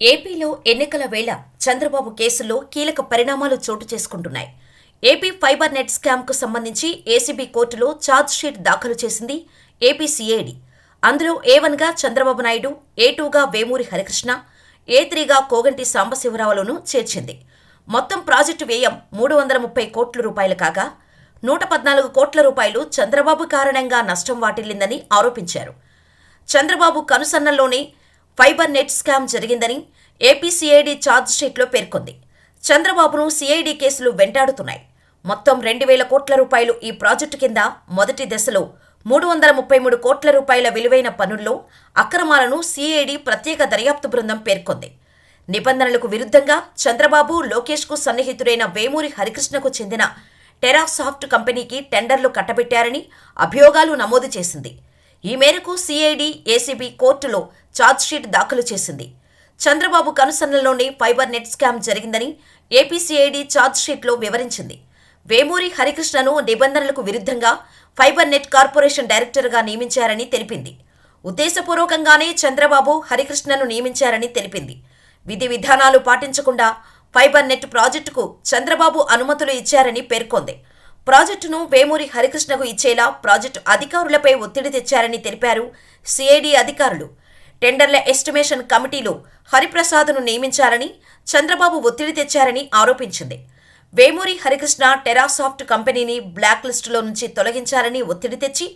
ఏపీలో ఎన్నికల వేళ చంద్రబాబు కేసులో కీలక పరిణామాలు చోటు చేసుకుంటున్నాయి. ఏపీ ఫైబర్ నెట్ స్కామ్కు సంబంధించి ఏసీబీ కోర్టులో షీట్ దాఖలు చేసింది ఏపీ సిఐడి అందులో ఏ వన్గా చంద్రబాబు నాయుడు ఏ టూగా వేమూరి హరికృష్ణ ఏ త్రీగా కోగంటి సాంబశివరావులను చేర్చింది. మొత్తం ప్రాజెక్టు వ్యయం మూడు వందల ముప్పై కోట్ల రూపాయలు కాగా నూట పద్నాలుగు కోట్ల రూపాయలు చంద్రబాబు కారణంగా నష్టం వాటిల్లిందని ఆరోపించారు. చంద్రబాబు కనుసన్నల్లోనే ఫైబర్ నెట్ స్కామ్ జరిగిందని ఏపీ సిఐడి ఛార్జ్షీట్లో పేర్కొంది. చంద్రబాబును సిఐడి కేసులు వెంటాడుతున్నాయి. మొత్తం రెండు వేల కోట్ల రూపాయలు ఈ ప్రాజెక్టు కింద మొదటి దశలో మూడు వందల ముప్పై మూడు కోట్ల రూపాయల విలువైన పనుల్లో అక్రమాలను సిఐడి ప్రత్యేక దర్యాప్తు బృందం పేర్కొంది. నిబంధనలకు విరుద్ధంగా చంద్రబాబు లోకేష్కు సన్నిహితుడైన వేమూరి హరికృష్ణకు చెందిన టెరాసాఫ్ట్ కంపెనీకి టెండర్లు కట్టబెట్టారని అభియోగాలు నమోదు చేసింది. ఈ మేరకు సిఐడి ఏసీబీ కోర్టులో ఛార్జ్షీట్ దాఖలు చేసింది. చంద్రబాబు కనుసన్నల్లోనే ఫైబర్ నెట్ స్కామ్ జరిగిందని ఏపీసీఐడి ఛార్జ్షీట్లో వివరించింది. వేమూరి హరికృష్ణను నిబంధనలకు విరుద్ధంగా ఫైబర్ నెట్ కార్పొరేషన్ డైరెక్టర్గా నియమించారని తెలిపింది. ఉద్దేశపూర్వకంగానే చంద్రబాబు హరికృష్ణను నియమించారని తెలిపింది. విధి విధానాలు పాటించకుండా ఫైబర్ నెట్ ప్రాజెక్టుకు చంద్రబాబు అనుమతులు ఇచ్చారని పేర్కొంది. ప్రాజెక్టును వేమూరి హరికృష్ణకు ఇచ్చేలా ప్రాజెక్టు అధికారులపై ఒత్తిడి తెచ్చారని తెలిపారు సిఐడి అధికారులు. టెండర్ల ఎస్టిమేషన్ కమిటీలో హరిప్రసాద్ను నియమించారని చంద్రబాబు ఒత్తిడి తెచ్చారని ఆరోపించింది. వేమూరి హరికృష్ణ టెరాసాఫ్ట్ కంపెనీని బ్లాక్ లిస్టులో నుంచి తొలగించాలని ఒత్తిడి తెచ్చి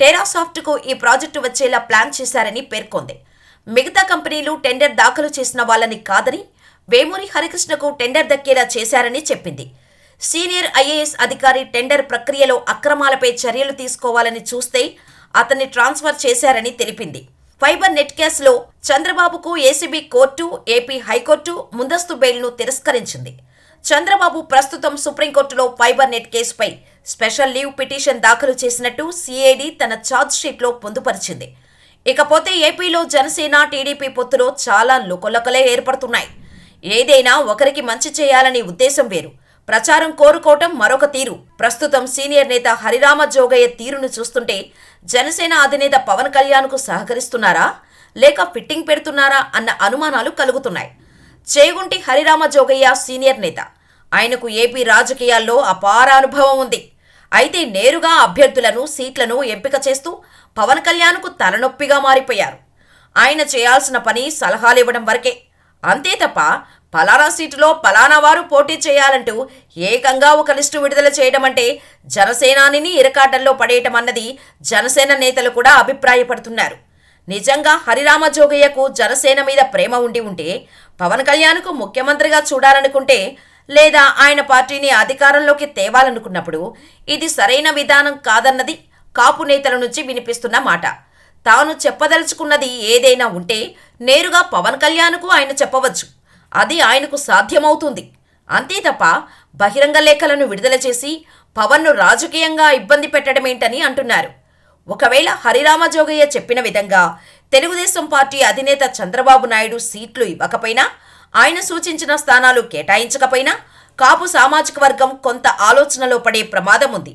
టెరాసాఫ్ట్కు ఈ ప్రాజెక్టు వచ్చేలా ప్లాన్ చేశారని పేర్కొంది. మిగతా కంపెనీలు టెండర్ దాఖలు చేసిన వాళ్ళని కాదని వేమూరి హరికృష్ణకు టెండర్ దక్కేలా చేశారని చెప్పింది. సీనియర్ ఐఏఎస్ అధికారి టెండర్ ప్రక్రియలో అక్రమాలపై చర్యలు తీసుకోవాలని చూస్తే అతన్ని ట్రాన్స్ఫర్ చేశారని తెలిపింది. ఫైబర్ నెట్ కేసులో చంద్రబాబుకు ఏసీబీ కోర్టు ఏపీ హైకోర్టు ముందస్తు బెయిల్ను తిరస్కరించింది. చంద్రబాబు ప్రస్తుతం సుప్రీంకోర్టులో ఫైబర్ నెట్ కేసుపై స్పెషల్ లీవ్ పిటిషన్ దాఖలు చేసినట్టు సిఐడి తన ఛార్జ్షీట్లో పొందుపరిచింది. ఇకపోతే ఏపీలో జనసేన టీడీపీ పొత్తులో చాలా లుకలకలే ఏర్పడుతున్నాయి. ఏదైనా ఒకరికి మంచి చేయాలనే ఉద్దేశం వేరు. ప్రచారం కోరుకోవటం మరొక తీరు. ప్రస్తుతం సీనియర్ నేత హరిరామ జోగయ్య తీరును చూస్తుంటే జనసేన అధినేత పవన్ కళ్యాణ్కు సహకరిస్తున్నారా? లేక ఫిట్టింగ్ పెడుతున్నారా అన్న అనుమానాలు కలుగుతున్నాయి. చేగుంటి హరిరామ జోగయ్య సీనియర్ నేత. ఆయనకు ఏపీ రాజకీయాల్లో అపార అనుభవం ఉంది. అయితే నేరుగా అభ్యర్థులను సీట్లను ఎంపిక చేస్తూ పవన్ కళ్యాణ్కు తలనొప్పిగా మారిపోయారు. ఆయన చేయాల్సిన పని సలహాలివ్వడం వరకే. అంతే తప్ప పలానా సీటులో పలానా వారు పోటీ చేయాలంటూ ఏకంగా ఒక లిస్టు విడుదల చేయడం అంటే జనసేనానిని ఇరకాటంలో పడేయటం అన్నది జనసేన నేతలు కూడా అభిప్రాయపడుతున్నారు. నిజంగా హరిరామ జోగయ్యకు జనసేన మీద ప్రేమ ఉండి ఉంటే పవన్ కళ్యాణ్కు ముఖ్యమంత్రిగా చూడాలనుకుంటే లేదా ఆయన పార్టీని అధికారంలోకి తేవాలనుకున్నప్పుడు ఇది సరైన విధానం కాదన్నది కాపు నేతల నుంచి వినిపిస్తున్న మాట. తాను చెప్పదలుచుకున్నది ఏదైనా ఉంటే నేరుగా పవన్ కళ్యాణ్కు ఆయన చెప్పవచ్చు. అది ఆయనకు సాధ్యమవుతుంది. అంతే తప్ప బహిరంగ లేఖలను విడుదల చేసి పవన్ను రాజకీయంగా ఇబ్బంది పెట్టడమేంటని అంటున్నారు. ఒకవేళ హరిరామ జోగయ్య చెప్పిన విధంగా తెలుగుదేశం పార్టీ అధినేత చంద్రబాబు నాయుడు సీట్లు ఇవ్వకపోయినా ఆయన సూచించిన స్థానాలు కేటాయించకపోయినా కాపు సామాజిక వర్గం కొంత ఆలోచనలో పడే ప్రమాదం ఉంది.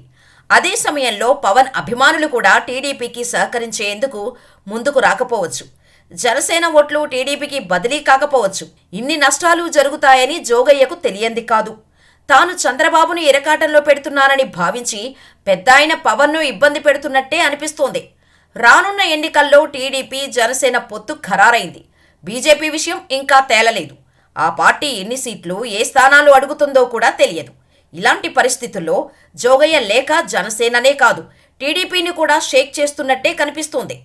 అదే సమయంలో పవన్ అభిమానులు కూడా టీడీపీకి సహకరించేందుకు ముందుకు రాకపోవచ్చు. జనసేన ఓట్లు టీడీపీకి బదిలీ కాకపోవచ్చు. ఇన్ని నష్టాలు జరుగుతాయని జోగయ్యకు తెలియంది కాదు. తాను చంద్రబాబును ఇరకాటంలో పెడుతున్నానని భావించి పెద్దాయన పవన్ను ఇబ్బంది పెడుతున్నట్టే అనిపిస్తోంది. రానున్న ఎన్నికల్లో టీడీపీ జనసేన పొత్తు ఖరారైంది. బీజేపీ విషయం ఇంకా తేలలేదు. ఆ పార్టీ ఎన్ని సీట్లు ఏ స్థానాలు అడుగుతుందో కూడా తెలియదు. ఇలాంటి పరిస్థితుల్లో జోగయ్య లేక జనసేననే కాదు టీడీపీని కూడా షేక్ చేస్తున్నట్టే కనిపిస్తోంది.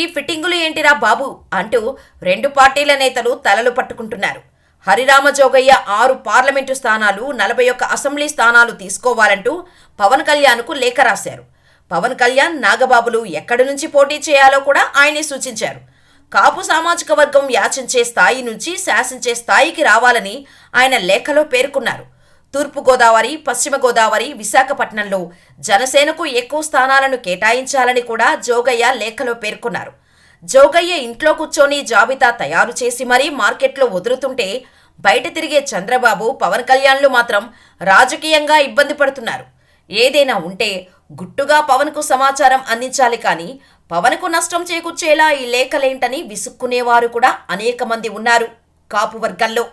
ఈ ఫిట్టింగులు ఏంటిరా బాబు? అంటూ రెండు పార్టీల నేతలు తలలు పట్టుకుంటున్నారు. హరిరామ జోగయ్య ఆరు పార్లమెంటు స్థానాలు నలభై ఒక్క అసెంబ్లీ స్థానాలు తీసుకోవాలంటూ పవన్ కళ్యాణ్కు లేఖ రాశారు. పవన్ కళ్యాణ్ నాగబాబులు ఎక్కడి నుంచి పోటీ చేయాలో కూడా ఆయనే సూచించారు. కాపు సామాజిక వర్గం యాచించే స్థాయి నుంచి శాసించే స్థాయికి రావాలని ఆయన లేఖలో పేర్కొన్నారు. తూర్పుగోదావరి పశ్చిమ గోదావరి విశాఖపట్నంలో జనసేనకు ఎక్కువ స్థానాలను కేటాయించాలని కూడా జోగయ్య లేఖలో పేర్కొన్నారు. జోగయ్య ఇంట్లో కూర్చొని జాబితా తయారు చేసి మరీ మార్కెట్లో వదులుతుంటే బయట తిరిగే చంద్రబాబు పవన్ కళ్యాణ్లు మాత్రం రాజకీయంగా ఇబ్బంది పడుతున్నారు. ఏదైనా ఉంటే గుట్టుగా పవన్కు సమాచారం అందించాలి కానీ పవన్కు నష్టం చేకూర్చేలా ఈ లేఖలేంటని విసుక్కునేవారు కూడా అనేక మంది ఉన్నారు కాపు వర్గాల్లో